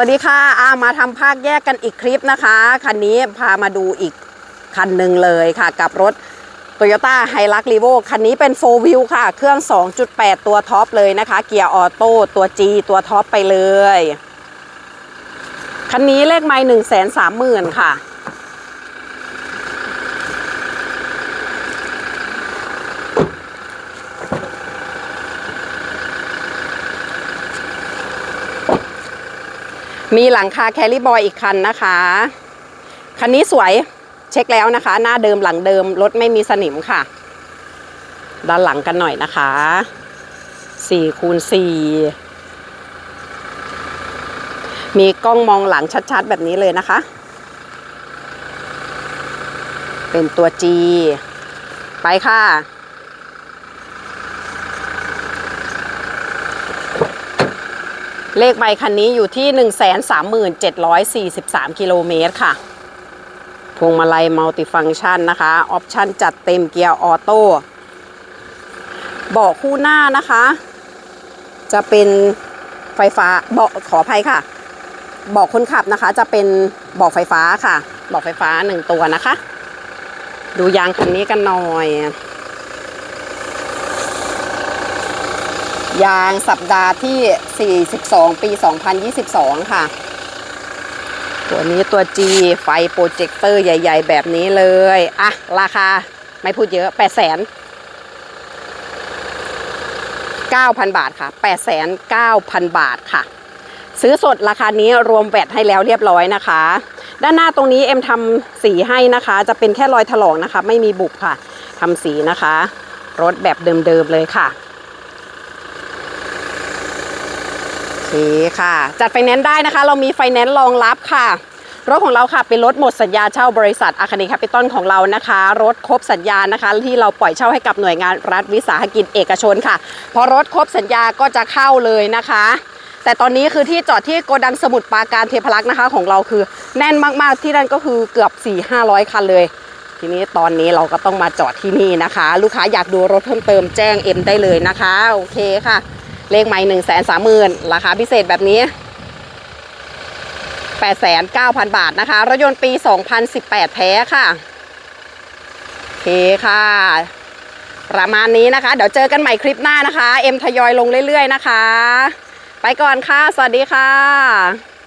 วัสดีค่ะอามาทำภาคแยกกันอีกคลิปนะคะ คันนี้พามาดูอีกคันหนึ่งเลยค่ะ กับรถ t o y ยต้าไฮรักรีโวคันนี้เป็น4 w h e วค่ะ เครื่อง 2.8 ตัวท็อปเลยนะคะ เกียร์ออโต้ตัว G ตัวท็อปไปเลย คันนี้เลขไม้หนึ่งแสนสามหมื่นค่ะ มีหลังคาแคลิบอยอีกคันนะคะ คันนี้สวยเช็คแล้วนะคะ หน้าเดิมหลังเดิมรถไม่มีสนิมค่ะ ด้านหลังกันหน่อยนะคะ4คูณ4มีกล้องมองหลังชัดๆ แบบนี้เลยนะคะ เป็นตัว G ไปค่ะ เลขใบคันนี้อยู่ที่ 137,743 กิโลเมตรค่ะ พวงมาลัยมัลติฟังก์ชันนะคะ ออปชันจัดเต็มเกียร์ออโต้เบาะคู่หน้านะคะ จะเป็นไฟฟ้าเบาะขออภัยค่ะเบาะคนขับนะคะ จะเป็นเบาะไฟฟ้าค่ะเบาะไฟฟ้าหนึ่งตัวนะคะ ดูยางคันนี้กันหน่อย ยางสัปดาห์ที่ 42 ปี 2022 ค่ะ ตัวนี้ตัว G ไฟโปรเจคเตอร์ใหญ่ ๆ แบบนี้เลย อะ ราคาไม่พูดเยอะ 8 0 0 0 0 9,000 บาทค่ะ 8,9,000 บาทค่ะ ซื้อสดราคานี้รวมแวดให้แล้วเรียบร้อยนะคะ ด้านหน้าตรงนี้เอ็มทำสีให้นะคะ จะเป็นแค่รอยถลอกนะคะ ไม่มีบุบค่ะทำสีนะคะ รถแบบเดิมๆเลยค่ะ โอ เคค่ะ จัดไฟแนนซ์ได้นะคะ เรามีไฟแนนซ์รองรับค่ะ รถของเราค่ะเป็นรถหมดสัญญาเช่าบริษัทอาคาเนแคปิตอลของเรานะคะ รถครบสัญญานะคะ ที่เราปล่อยเช่าให้กับหน่วยงานรัฐวิสาหกิจเอกชนค่ะ พอรถครบสัญญาก็จะเข้าเลยนะคะ แต่ตอนนี้คือที่จอดที่โกดังสมุทรปราการเทพรักษ์นะคะ ของเราคือแน่นมากๆที่นั่นก็คือเกือบ 4 500 คันเลยทีนี้ตอนนี้เราก็ต้องมาจอดที่นี่นะคะ ลูกค้าอยากดูรถเพิ่มเติมแจ้งเอ็มได้เลยนะคะ โอเคค่ะ เลขไม่หนึ่งแสนสามหมื่นราคาพิเศษแบบนี้8,900บาทนะคะ รถยนต์ปี2018แท้ค่ะโอเคค่ะ ประมาณนี้นะคะ เดี๋ยวเจอกันใหม่คลิปหน้านะคะ เอ็มทยอยลงเรื่อยๆนะคะ ไปก่อนค่ะ สวัสดีค่ะ